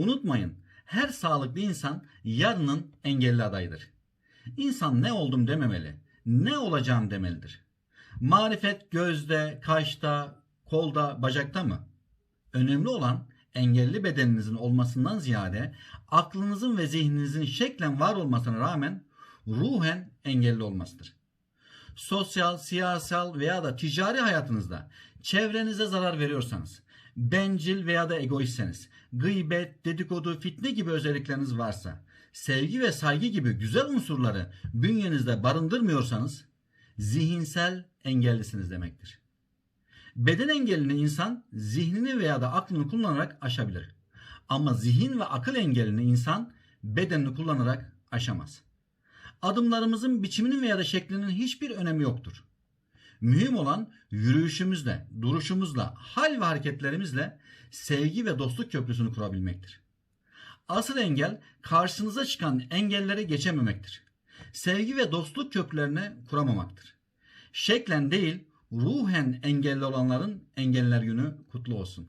Unutmayın, her sağlıklı insan yarının engelli adayıdır. İnsan ne oldum dememeli, ne olacağım demelidir. Marifet gözde, kaşta, kolda, bacakta mı? Önemli olan engelli bedeninizin olmasından ziyade aklınızın ve zihninizin şeklen var olmasına rağmen ruhen engelli olmasıdır. Sosyal, siyasal veya da ticari hayatınızda çevrenize zarar veriyorsanız, bencil veya da egoistseniz, gıybet, dedikodu, fitne gibi özellikleriniz varsa, sevgi ve saygı gibi güzel unsurları bünyenizde barındırmıyorsanız zihinsel engellisiniz demektir. Beden engellini insan zihnini veya da aklını kullanarak aşabilir. Ama zihin ve akıl engelini insan bedenini kullanarak aşamaz. Adımlarımızın biçiminin veya da şeklinin hiçbir önemi yoktur. Mühim olan yürüyüşümüzle, duruşumuzla, hal ve hareketlerimizle sevgi ve dostluk köprüsünü kurabilmektir. Asıl engel karşınıza çıkan engelleri geçememektir. Sevgi ve dostluk köprülerini kuramamaktır. Şeklen değil, ruhen engelli olanların engeller günü kutlu olsun.